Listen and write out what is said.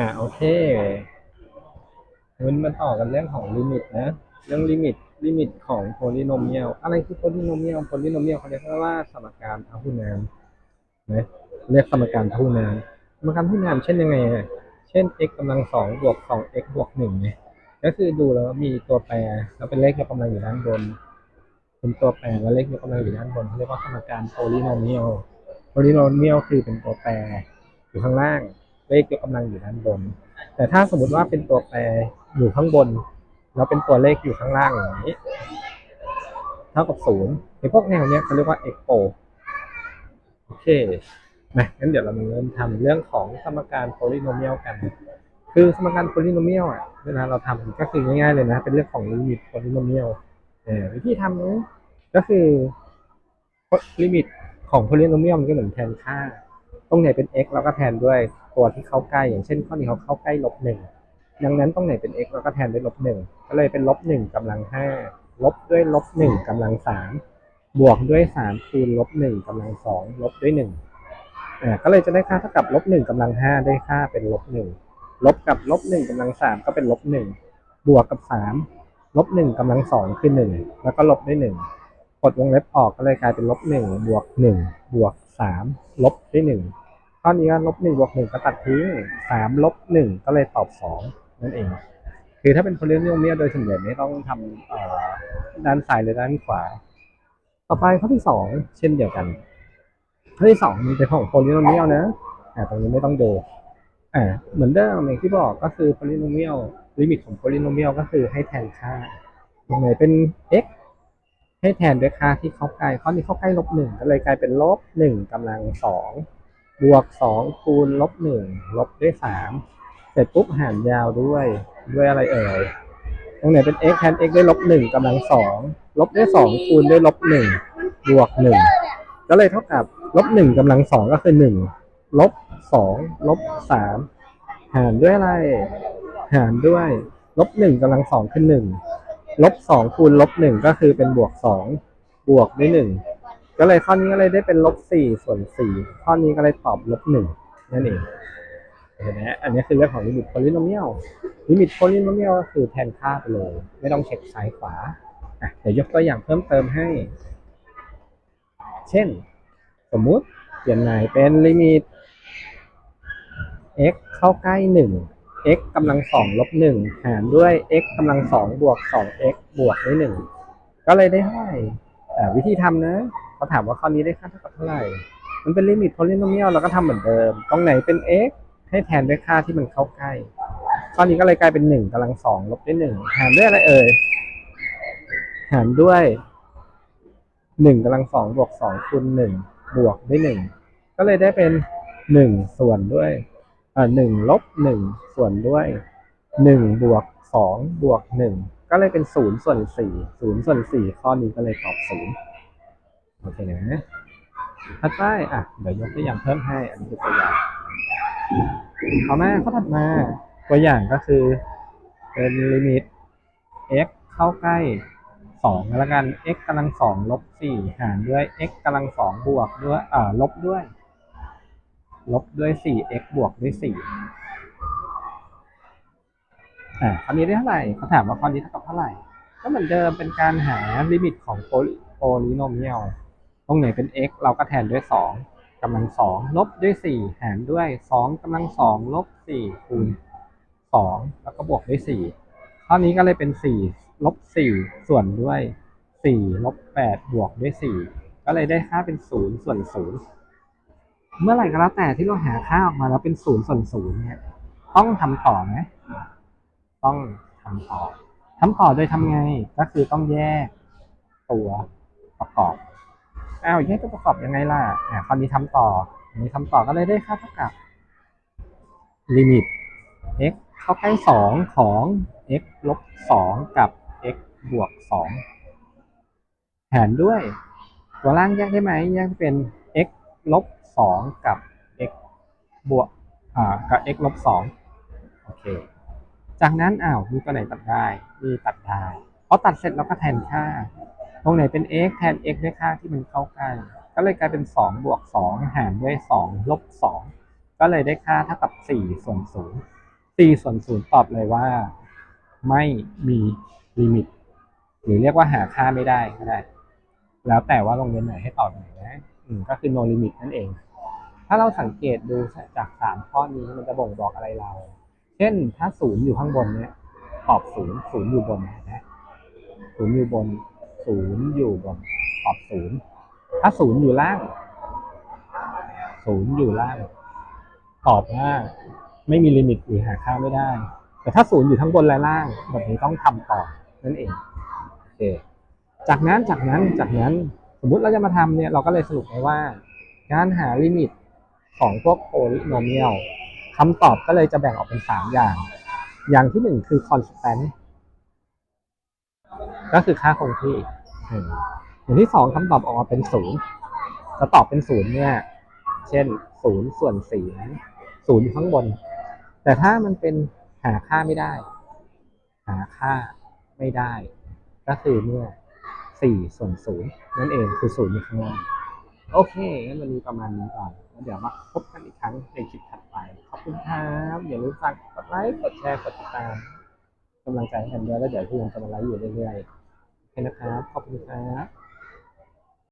อ่าโอเควันมาต่อกันเรื่องของลิมิตนะ เรื่องลิมิตลิมิตของโพลิโนเมียลอะไรคือโพลิโนเมียลโพลิโนเมียลเขาเรียกว่าสมการพหุนามนะเรียกสมการพหุนามสมการพหุนามเช่นยังไงเช่น x กำลังสองบวกสอง x บวกหนึ่งเนี่ยก็คือดูแล้วมีตัวแปรแล้วเป็นเลขยกกำลังอยู่ด้านบน เป็นตัวแปรแล้วเลขยกกำลังอยู่ด้านบนเขาเรียกว่าสมการโพลิโนเมียลโพลิโนเมียลคือเป็นตัวแปรอยู่ข้างล่าง เลขยกกำลังอยู่ด้านบน แต่ถ้าสมมติว่าเป็นตัวแปรอยู่ข้างบน แล้วเป็นตัวเลขอยู่ข้างล่างอย่างนี้ เท่ากับศูนย์ในพวกแนวเนี้ยเขาเรียกว่า expo โอเคนะงั้นเดี๋ยวเรามาเริ่มทำเรื่องของสมการ polynomial กัน คือสมการ polynomial อะเวลาเราทำก็คือง่ายๆเลยนะ เป็นเรื่องของ limit polynomial เออวิธีทำนะก็คือ limit ของ polynomial มันก็เหมือนแทนค่า ตรงไหนเป็น x เราก็แทนด้วยตัวที่เข้าใกล้ อย่างเช่นข้อนี้เขาเข้าใกล้ลบหนึ่งดังนั้นตรงไหนเป็น x เราก็แทนด้วยลบหนึ่งก็เลยเป็นลบหนึ่งกำลังห้าลบด้วยลบหนึ่งกำลังสามบวกด้วยสามคูณลบหนึ่งกำลังสองลบด้วยหนึ่งอ่าก็เลยจะได้ค่าเท่ากับลบหนึ่งกำลังห้าได้ค่าเป็นลบหนึ่งลบกับลบหนึ่งกำลังสามก็เป็นลบหนึ่งบวกกับสามลบหนึ่งกำลังสองคือหนึ่งแล้วก็ลบด้วยหนึ่งกดวงเล็บออกก็เลยกลายเป็นลบหนึ่งบวกหนึ่งบวกสามลบด้วยหนึ่ง ข้อนี้ก็ลบหนึ่งบวกหนึ่งก็ตัดทิ้งสามลบหนึ่งก็เลยตอบสองนั่นเอง คือถ้าเป็น polynomial โดยส่วนใหญ่ไม่ต้องทำด้านซ้ายหรือด้านขวา ต่อไปข้อที่สองเช่นเดียวกัน ข้อที่สองมันเป็นของ polynomial นะอ่าตรงนี้ไม่ต้องดูอ่าเหมือนเดิมอย่างที่บอกก็คือ polynomial ลิมิตของ polynomial ก็คือให้แทนค่าตรงไหนเป็น x ให้แทนด้วยค่าที่เข้าใกล้ข้อนี้เข้าใกล้ลบหนึ่งก็เลยกลายเป็นลบหนึ่งกำลังสอง บวกสองคูณลบหนึ่งลบด้วยสามเสร็จปุ๊บหารยาวด้วยด้วยอะไรเอ่ยตรงไหนเป็น x แทน x ด้วยลบหนึ่งกำลังสองลบด้วยสองคูณด้วยลบหนึ่งบวกหนึ่งก็เลยเท่ากับลบหนึ่งกำลังสองก็คือหนึ่งลบสองลบสามหารด้วยอะไร หารด้วยลบหนึ่งกำลังสองคือหนึ่งลบสองคูณลบหนึ่งก็คือเป็นบวกสองบวกด้วยหนึ่ง ก็เลยข้อนี้ก็เลยได้เป็นลบสี่ส่วนสี่ข้อนี้ก็เลยตอบลบหนึ่งนั่นเองเห็นไหมอันนี้คือเรื่องของลิมิตโพลิโนเมียลลิมิตโพลิโนเมียลก็คือแทนค่าไปเลย ไม่ต้องเช็คซ้ายขวาเดี๋ยวยกตัวอย่างเพิ่มเติมให้ เช่น สมมุติเปลี่ยนใหม่เป็นลิมิต x เข้าใกล้หนึ่ง x กำลังสองลบหนึ่งหารด้วย x กำลังสองบวกสอง x บวกด้วยหนึ่งก็เลยได้เท่าไหร่อ่าวิธีทำนะ เขาถามว่าข้อนี้ได้ค่าเท่ากับเท่าไหร่ มันเป็นลิมิตโพลิโนเมียลเราก็ทำเหมือนเดิม ตรงไหนเป็น x ให้แทนด้วยค่าที่มันเข้าใกล้ ข้อนี้ก็เลยกลายเป็นหนึ่งกำลังสองลบด้วยหนึ่งหารด้วยอะไรเอ่ย หารด้วยหนึ่งกำลังสองบวกสองคูณหนึ่งบวกด้วยหนึ่งก็เลยได้เป็นหนึ่งส่วนด้วยอ่าหนึ่งลบหนึ่งส่วนด้วยหนึ่งบวกสองบวกหนึ่งก็เลยเป็นศูนย์ส่วนสี่ศูนย์ส่วนสี่ข้อนี้ก็เลยตอบศูนย์ โอเคนะถัดไปอะเดี๋ยวยกตัวอย่างเพิ่มให้ อันนี้คือตัวอย่างเอามาข้อถัดมาตัวอย่างก็คือ เป็นลิมิต x เข้าใกล้สองแล้วกัน x กำลังสองลบสี่หารด้วย x กำลังสองบวกด้วยอ่าลบด้วย ลบด้วยสี่ x บวกด้วยสี่อ่าข้อนี้ได้เท่าไหร่เขาถามว่าข้อนี้เท่ากับเท่าไหร่ ก็เหมือนเดิมเป็นการหาลิมิตของโพลิโนเมียล รงไหนเป็น x เราก็แทนด้วยสองกำลังสองลบด้วยสี่หารด้วยสองกำลังสองลบสี่คูณสองแล้วก็บวกด้วยสี่ข้อนี้ก็เลยเป็นสี่ลบสี่ส่วนด้วยสี่ลบแปดบวกด้วยสี่ก็เลยได้ค่าเป็นศูนย์ส่วนศูนย์เมื่อไหร่ก็แล้วแต่ที่เราหาค่าออกมาแล้วเป็นศูนย์ส่วนศูนย์เนี่ย ต้องทำต่อไหมต้องทำต่อทำต่อโดยทำไง ก็คือต้องแยกตัวประกอบ อ้าวแยกตัวประกอบยังไงล่ะอ่าคราวนี้ทำต่ออันนี้ทำต่อก็เลยได้ค่าเท่ากับลิมิต x เข้าใกล้สองของ x ลบสองกับ x บวกสองหารด้วย ตัวล่างแยกได้ไหมแยกเป็น x ลบสองกับ x บวกอ่ากับ x ลบสองโอเค จากนั้นอ้าวมีตัวไหนตัดได้มีตัดได้พอตัดเสร็จเราก็แทนค่า ตรงไหนเป็น x แทน x ด้วยค่าที่มันเข้าใกล้ก็เลยกลายเป็นสองบวกสองหารด้วยสองลบสองก็เลยได้ค่าเท่ากับสี่ส่วนศูนย์4ส่วน 0 ตอบเลยว่า ไม่มีลิมิต หรือเรียกว่าหาค่าไม่ได้ก็ได้ แล้วแต่ว่าโรงเรียนไหนให้ตอบไหนนะก็คือ no limit นั่นเอง ถ้าเราสังเกตดูจากสามข้อนี้มันจะบ่งบอกอะไรเรา เช่นถ้าศูนย์อยู่ข้างบนเนี่ยตอบศูนย์ศูนย์อยู่บนนะศูนย์อยู่บน ศูนย์อยู่บนตอบศูนย์ถ้าศูนย์อยู่ล่างศูนย์อยู่ล่างตอบว่าไม่มีลิมิตหรือหาค่าไม่ได้ แต่ถ้าศูนย์อยู่ทั้งบนและล่าง แบบนี้ต้องทำต่อนั่นเองโอเคจากนั้นจากนั้นจากนั้นสมมุติเราจะมาทำเนี่ยเราก็เลยสรุปไว้ว่า การหาลิมิตของพวกโพลิโนเมียลคำตอบก็เลยจะแบ่งออกเป็นสามอย่าง อย่างที่หนึ่งคือ constant ก็คือค่าคงที่อย่างที่สองคำตอบออกมาเป็นศูนย์จะตอบเป็นศูนย์เนี่ย เช่นศูนย์ส่วนสี่ศูนย์ข้างบน แต่ถ้ามันเป็นหาค่าไม่ได้ หาค่าไม่ได้ ก็คือเมื่อสี่ส่วนศูนย์นั่นเองคือศูนย์อยู่ข้างล่างโอเคงั้นวันนี้ประมาณนี้ก่อนแล้วเดี๋ยวมาพบกันอีกครั้งในคลิปถัดไป ขอบคุณครับอย่าลืมฝากกดไลค์กดแชร์กดติดตามกำลังใจให้กันด้วยแล้วเดี๋ยวพี่ยังจะมาไลฟ์อยู่เรื่อยๆ เคนะครับ ขอบคุณครับ